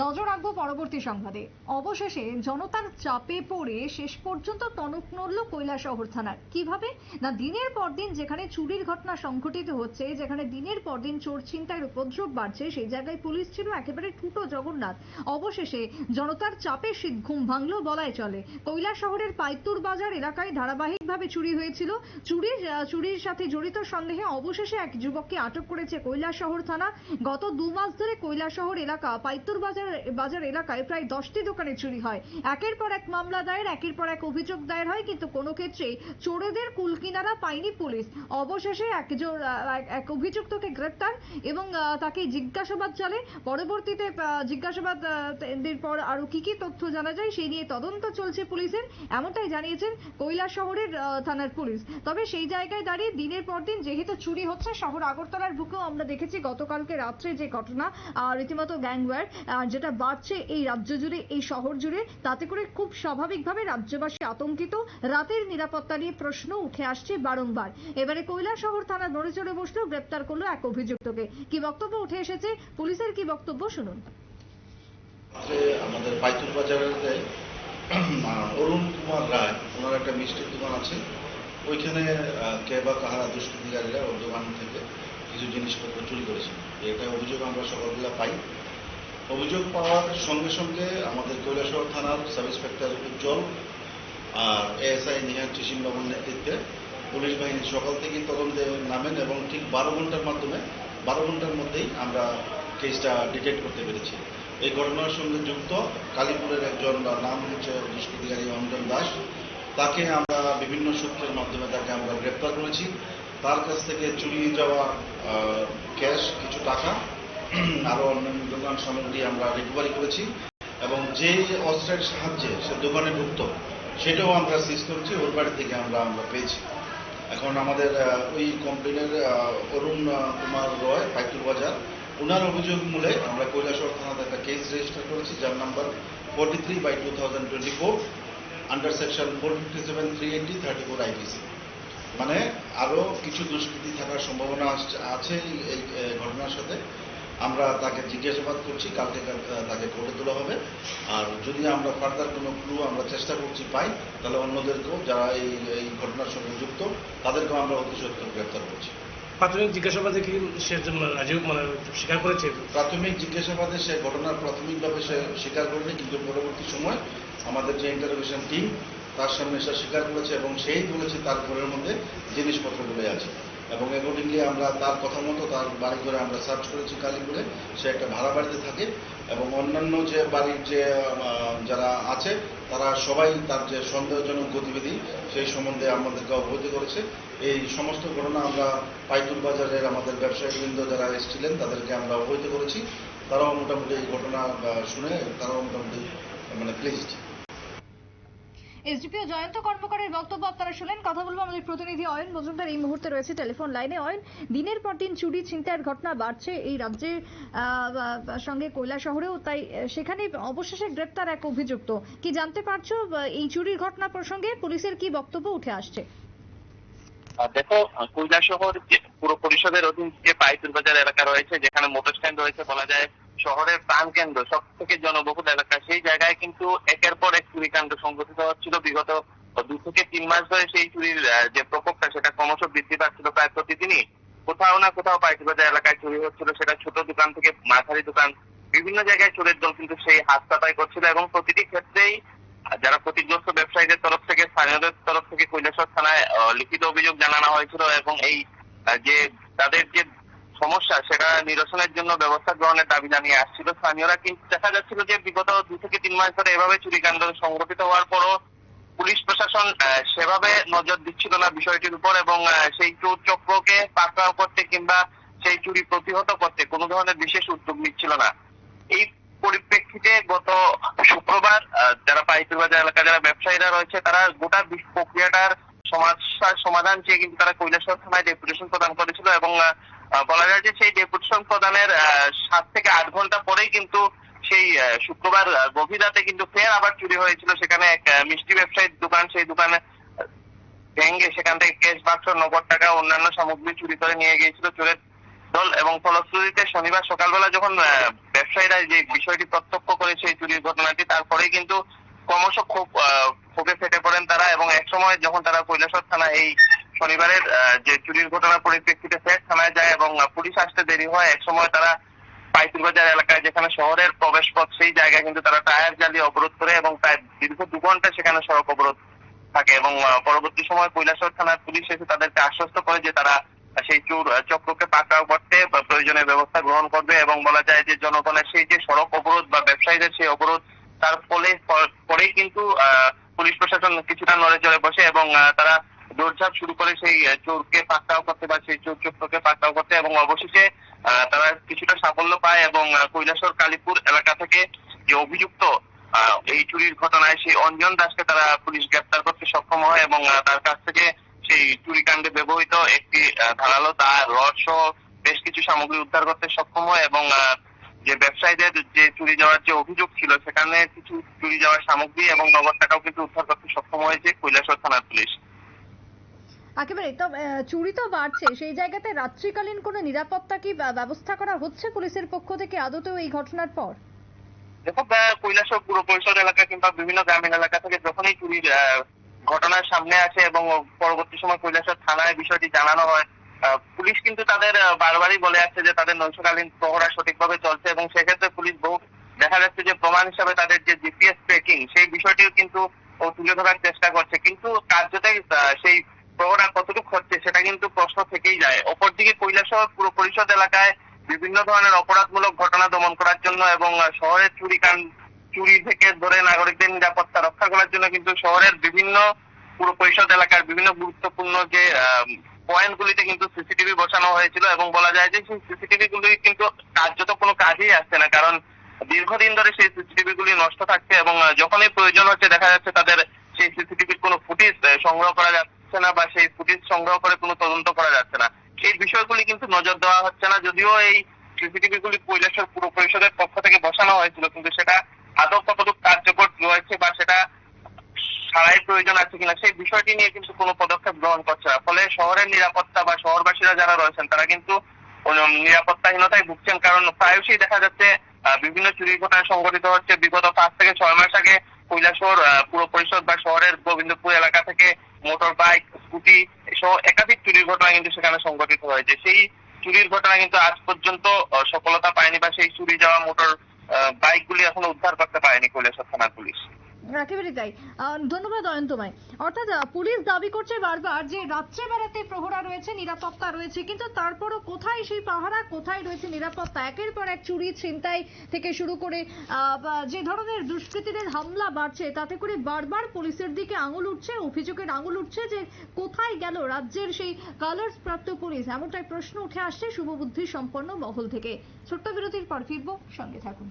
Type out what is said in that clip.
নজর রাখব পরবর্তী সংবাদে। অবশেষে জনতার চাপে পড়ে শেষ পর্যন্ত টনক নড়ল কৈলাসহর থানার। কীভাবে? না, দিনের পর দিন যেখানে চুরির ঘটনা সংঘটিত হচ্ছে, যেখানে দিনের পর দিন চোর ছিনতাইয়ের উপদ্রব বাড়ছে, সেই জায়গায় পুলিশ ছিল একেবারে টুটো জগন্নাথ। অবশেষে জনতার চাপে শীত ঘুম ভাঙলো বলাই চলে। শহরের পাইতুর বাজার এলাকায় ধারাবাহিকভাবে চুরি হয়েছিল। চুরির চুরির সাথে জড়িত সন্দেহে অবশেষে এক যুবককে আটক করেছে শহর থানা। গত দু মাস ধরে শহর এলাকা পাইতুর বাজার বাজার এলাকায় প্রায় দশটি দোকানে চুরি হয়। একের পর এক মামলা দায়ের, একের পর এক অভিযোগ দায়ের হয়, কিন্তু কোনো ক্ষেত্রে চোরেদের কুলকিনারা পায়নি পুলিশ। অবশেষে এক অভিযুক্তকে গ্রেপ্তার এবং তাকে জিজ্ঞাসাবাদ চলে। পরবর্তীতে জিজ্ঞাসাবাদ পর আরও কি কি তথ্য জানা যায়, সেই নিয়ে তদন্ত চলছে পুলিশের। এমনটাই জানিয়েছেন কৈলাস শহরের থানার পুলিশ। তবে সেই জায়গায় দাঁড়িয়ে দিনের পর দিন যেহেতু চুরি হচ্ছে, শহর আগরতলার বুকেও আমরা দেখেছি গতকালকে রাত্রে যে ঘটনা রীতিমতো গ্যাংওয়ার যেটা বাড়ছে এই রাজ্য জুড়ে, এই শহর জুড়ে, তাতে করে খুব স্বাভাবিকভাবে রাজ্যবাসী আতঙ্কিত। রাতের নিরাপত্তা নিয়ে প্রশ্ন উঠে আসছে বারংবার। এবারে কৈলাস শহর থানা নড়ে চড়ে বসলেও গ্রেপ্তার করল এক অভিযুক্তকে। কি বক্তব্য উঠে এসেছে? পুলিশের কি বক্তব্য? শুনুন। আমাদের পাইতুর বাজারের অরুণ কুমার রায়, ওনার একটা মিষ্টির দোকান আছে। ওইখানে কে বা কাহারা দুষ্কৃতিকারীরা ওর দোকান থেকে কিছু জিনিসপত্র চুরি করেছে। এটা অভিযোগ আমরা সকালবেলা পাই। অভিযোগ পাওয়ার সঙ্গে সঙ্গে আমাদের কৈলাসহর থানার সাব ইন্সপেক্টর উজ্জ্বল আর এএসআই নিহার চিসিম বাবুর নেতৃত্বে পুলিশ বাহিনী সকাল থেকেই তদন্তে নামেন এবং ঠিক বারো ঘণ্টার মাধ্যমে, বারো ঘণ্টার মধ্যেই আমরা কেসটা ডিটেক্ট করতে পেরেছি। এই ঘটনার সঙ্গে যুক্ত কালীপুরের একজন নাম হচ্ছে দুষ্কৃতিকারী অঞ্জন দাস। তাকে আমরা বিভিন্ন সূত্রের মাধ্যমে তাকে আমরা গ্রেপ্তার করেছি। তার কাছ থেকে চুরি যাওয়া ক্যাশ, কিছু টাকা আরও অন্যান্য দোকান সামগ্রী আমরা রিকভারি করেছি। এবং যে অস্ত্রের সাহায্যে সে দোকানে ঢুকত, সেটাও আমরা সিজ করেছি, ওর বাড়ি থেকে আমরা আমরা পেয়েছি। এখন আমাদের ওই কমপ্লেনের অরুণ কুমার রয় পাইতুর বাজার ওনার অভিযোগ মূলে আমরা কৈলাসহর থানাতে একটা কেস রেজিস্টার করেছি, যার number forty three by two thousand twenty four under section four fifty seven three eighty thirty four IPC মানে আরও কিছু দুষ্কৃতি থাকার সম্ভাবনা আছে এই ঘটনার সাথে। আমরা তাকে জিজ্ঞাসাবাদ করছি কালকে তাকে কোর্টে তোলা হবে। আর যদি আমরা ফার্দার কোনো ক্লু আমরা চেষ্টা করছি পাই তাহলে অন্যদেরকেও যারা এই এই ঘটনার সঙ্গে যুক্ত তাদেরকেও আমরা অতি সত্তর গ্রেপ্তার করছি। প্রাথমিক জিজ্ঞাসাবাদে কি সে যে রাজীব মানে স্বীকার করেছে? প্রাথমিক জিজ্ঞাসাবাদে সে ঘটনার প্রাথমিকভাবে সে স্বীকার করেনি কিন্তু পরবর্তী সময় আমাদের যে ইন্টারোগেশন টিম তার সামনে সে স্বীকার করেছে এবং সেই বলেছে তার ঘরের মধ্যে জিনিসপত্রগুলো আছে। এবং অ্যাকর্ডিংলি আমরা তার কথা মতো তার বাড়ি ঘরে আমরা সার্চ করেছি কালীপুরে। সে একটা ভাড়া বাড়িতে থাকে এবং অন্যান্য যে বাড়ির যে যারা আছে, তারা সবাই তার যে সন্দেহজনক গতিবিধি, সেই সম্বন্ধে আমাদেরকে অবগত করেছে। এই সমস্ত ঘটনা আমরা পাইতুর বাজারের আমাদের ব্যবসায়ীবৃন্দ যারা এসেছিলেন, তাদেরকে আমরা অবহিত করেছি। তারাও মোটামুটি এই ঘটনা শুনে তারাও মোটামুটি মানে প্লিজড এসডিপিও জয়ন্ত কর্মকারের বক্তব্য আপনারা শুনলেন। কথা বলব আমাদের প্রতিনিধি অয়ন মজুমদার। এই মুহূর্তে রয়েছে টেলিফোন লাইনে। অয়ন, দিনের পর দিন চুরি, ছিনতাইয়ের ঘটনা বাড়ছে এই রাজ্যের সঙ্গে কৈলা শহরেও তাই সেখানে অবশেষে গ্রেপ্তার এক অভিযুক্ত। কি জানতে পারছ এই চুরির ঘটনা প্রসঙ্গে পুলিশের কি বক্তব্য উঠে আসছে? দেখো কৈলাস শহর পুর পরিষদের অধীন যে পাইতুর বাজার এলাকা রয়েছে, যেখানে মোটর স্ট্যান্ড রয়েছে বলা যায় শহরের প্রাণকেন্দ্র সব থেকে জনবহুল এলাকা। সেই জায়গায় কিন্তু একের পর এক চুরিকাণ্ড সংঘটিত হচ্ছিল। বিগত দু থেকে তিন মাস ধরে সেই চুরির যে প্রকোপটা, সেটা ক্রমশ বৃদ্ধি পাচ্ছিল প্রায় প্রতিদিনই। কোথাও না কোথাও পাইতুর বাজার এলাকায় চুরি হচ্ছিল। সেটা ছোট দোকান থেকে মাঝারি দোকান, বিভিন্ন জায়গায় চোরের দল কিন্তু সেই হাত পাতাই করছিল এবং প্রতিটি ক্ষেত্রেই যারা ক্ষতিগ্রস্ত ব্যবসায়ীদের তরফ থেকে, স্থানীয়দের তরফ থেকে কৈলাসর থানায় লিখিত অভিযোগ জানানো হয়েছিল এবং এই যে তাদের যে সমস্যা, সেটা নিরসনের জন্য ব্যবস্থা গ্রহণের দাবি জানিয়ে আসছিল স্থানীয়রা। কিন্তু দেখা যাচ্ছিল যে বিগত দুই থেকে তিন মাস ধরে এভাবে চুরিকাণ্ড সংঘটিত হওয়ার পরও পুলিশ প্রশাসন সেভাবে নজর দিচ্ছিল না বিষয়টির উপর এবং সেই চোর চক্রকে পাকড়াও করতে কিংবা সেই চুরি প্রতিহত করতে কোনো ধরনের বিশেষ উদ্যোগ নিচ্ছিল না। এই পরিপ্রেক্ষিতে গত শুক্রবার যারা পাইতুর বাজার এলাকা যারা ব্যবসায়ীরা রয়েছে, তারা গোটা প্রক্রিয়াটার সমস্যার সমাধান চেয়ে কিন্তু তারা কৈলাসহর থানায় ডেপুটেশন প্রদান করেছিল এবং বলা যায় যে সেই ডেপুটেশন প্রদানের সাত থেকে আট ঘণ্টা পরেই কিন্তু সেই শুক্রবার গভীর রাতে কিন্তু ফের আবার চুরি হয়েছিল। সেখানে এক মিষ্টি ব্যবসায়ীর দোকান সেই দোকানে ভেঙে সেখান থেকে ক্যাশ বাক্স নগদ টাকা অন্যান্য সামগ্রী চুরি করে নিয়ে গিয়েছিল চোরের দল। এবং ফলশ্রুতিতে শনিবার সকালবেলা যখন ব্যবসায়ীরা যে বিষয়টি প্রত্যক্ষ করেছে এই চুরির ঘটনাটি তারপরেই কিন্তু ক্রমশ আহ, ক্ষোভে ফেটে পড়েন তারা। এবং এক সময় যখন তারা কৈলাসর থানা এই শনিবারের যে চুরির ঘটনার পরিপ্রেক্ষিতে ফের থানায় যায় এবং পুলিশ আসতে দেরি হয়, একসময় তারা পাইতুর বাজার এলাকায়, যেখানে শহরের প্রবেশ পথ সেই জায়গায় কিন্তু তারা টায়ার জ্বালিয়ে অবরোধ করে এবং প্রায় দীর্ঘ দু ঘণ্টা সেখানে সড়ক অবরোধ থাকে এবং পরবর্তী সময় কৈলাসর থানার পুলিশ এসে তাদেরকে আশ্বস্ত করে যে তারা সেই চোর চক্রকে পাকড়াও করতে প্রয়োজনীয় ব্যবস্থা গ্রহণ করবে এবং বলা যায় যে জনগণের সেই যে সড়ক অবরোধ বা ব্যবসায়ীদের সেই অবরোধ, তার ফলে পরেই কিন্তু পুলিশ প্রশাসন কিছুটা নড়ে চড়ে বসে এবং তারা দৌড়ঝাঁপ শুরু করে সেই চোরকে পাকড়াও করতে বা সেই চোর চক্রকে পাকড়াও করতে এবং অবশেষে তারা কিছুটা সাফল্য পায় এবং কৈলাসর কালীপুর এলাকা থেকে যে অভিযুক্ত এই চুরির ঘটনায় সেই অঞ্জন দাসকে তারা পুলিশ গ্রেপ্তার করতে সক্ষম হয় এবং তার কাছ থেকে সেই চুরিকাণ্ডে ব্যবহৃত একটি ধারালো তার, রড সহ বেশ কিছু সামগ্রী উদ্ধার করতে সক্ষম হয় এবং যে ব্যবসায়ীদের যে চুরি যাওয়ার যে অভিযোগ ছিল, সেখানে কিছু চুরি যাওয়ার সামগ্রী এবং নগদ টাকাও কিন্তু উদ্ধার করতে সক্ষম হয়েছে কৈলাসর থানার পুলিশ। একেবারে তো চুরি তো বাড়ছে। সেই জায়গাতে রাত্রিকালীন কোনো নিরাপত্তা কি ব্যবস্থা করা হচ্ছে পুলিশের পক্ষ থেকে আদতেও এই ঘটনার পর? দেখো আহ, কৈলাসর পুর পরিষদ এলাকা কিংবা বিভিন্ন গ্রামীণ এলাকা থেকে যখনই চুরির ঘটনার সামনে আসে এবং পরবর্তী সময় কৈলাসর থানায় বিষয়টি জানানো হয় পুলিশ কিন্তু তাদের বারবারই বলে আসছে যে তাদের নৈশকালীন প্রহরা সঠিকভাবে চলছে এবং সেক্ষেত্রে পুলিশ বহু দেখা যাচ্ছে যে প্রমাণ হিসাবে তাদের যে জিপিএস ট্রেকিং সেই বিষয়টিও কিন্তু তুলে ধরার চেষ্টা করছে। কিন্তু কার্যতাই আহ, সেই প্রহরা কতটুকু হচ্ছে সেটা কিন্তু প্রশ্ন থেকেই যায়। অপরদিকে কৈলাসহর পুর পরিষদ এলাকায় বিভিন্ন ধরনের অপরাধমূলক ঘটনা দমন করার জন্য এবং শহরের চুরি চুরি থেকে ধরে নাগরিকদের নিরাপত্তা রক্ষা করার জন্য কিন্তু শহরের বিভিন্ন পুর পরিষদ এলাকার বিভিন্ন গুরুত্বপূর্ণ যে পয়েন্ট গুলিতে কিন্তু সিসিটিভি বসানো হয়েছিল এবং বলা যায় যে সেই সিসিটিভি গুলি কিন্তু কার্যত কোনো কাজেই আসছে না। কারণ দীর্ঘদিন ধরে সেই সিসিটিভি গুলি নষ্ট থাকছে এবং যখনই প্রয়োজন হচ্ছে দেখা যাচ্ছে তাদের সেই সিসিটিভির কোনো ফুটেজ সংগ্রহ করা যাচ্ছে না বা সেই ফুটেজ সংগ্রহ করে কোনো তদন্ত করা যাচ্ছে না। সেই বিষয়গুলি কিন্তু নজর দেওয়া হচ্ছে না, যদিও এই সিসিটিভি গুলি কৈলাসর পুর পরিষদের পক্ষ থেকে বসানো হয়েছিল, কিন্তু সেটা আদৌ কতটুকু কার্যকর রয়েছে বা সেটা সারাই প্রয়োজন আছে কিনা, সেই বিষয়টি নিয়ে কিন্তু কোনো পদক্ষেপ গ্রহণ করছে না। ফলে শহরের নিরাপত্তা বা শহরবাসীরা যারা রয়েছেন, তারা কিন্তু নিরাপত্তাহীনতায় ভুগছেন, কারণ প্রায়শই দেখা যাচ্ছে বিভিন্ন চুরির ঘটনা সংঘটিত হচ্ছে। বিগত পাঁচ থেকে ছয় মাস আগে কৈলাসহর আহ, পুর পরিষদ বা শহরের গোবিন্দপুর এলাকা থেকে মোটর বাইক স্কুটি সহ একাধিক চুরির ঘটনা কিন্তু সেখানে সংঘটিত হয়েছে। সেই চুরির ঘটনা কিন্তু আজ পর্যন্ত সফলতা পায়নি বা সেই চুরি যাওয়া মোটর বাইকগুলি এখনও উদ্ধার করতে পারেনি কৈলাসহর থানার পুলিশ। একেবারে তাই। ধন্যবাদ অয়ন্তমায় অর্থাৎ পুলিশ দাবি করছে বারবার যে রাত্রে বেড়াতে প্রহরা রয়েছে, নিরাপত্তা রয়েছে, কিন্তু তারপরও কোথায় সেই পাহারা, কোথায় রয়েছে নিরাপত্তা? একের পর এক চুরি, ছিনতাই থেকে শুরু করে যে ধরনের দুষ্কৃতীদের হামলা বাড়ছে, তাতে করে বারবার পুলিশের দিকে আঙুল উঠছে, অভিযোগের আঙুল উঠছে যে কোথায় গেল রাজ্যের সেই কালার্স প্রাপ্ত পুলিশ? এমনটাই প্রশ্ন উঠে আসছে শুভবুদ্ধি সম্পন্ন মহল থেকে। ছোট্ট বিরতির পর ফিরবো, সঙ্গে থাকুন।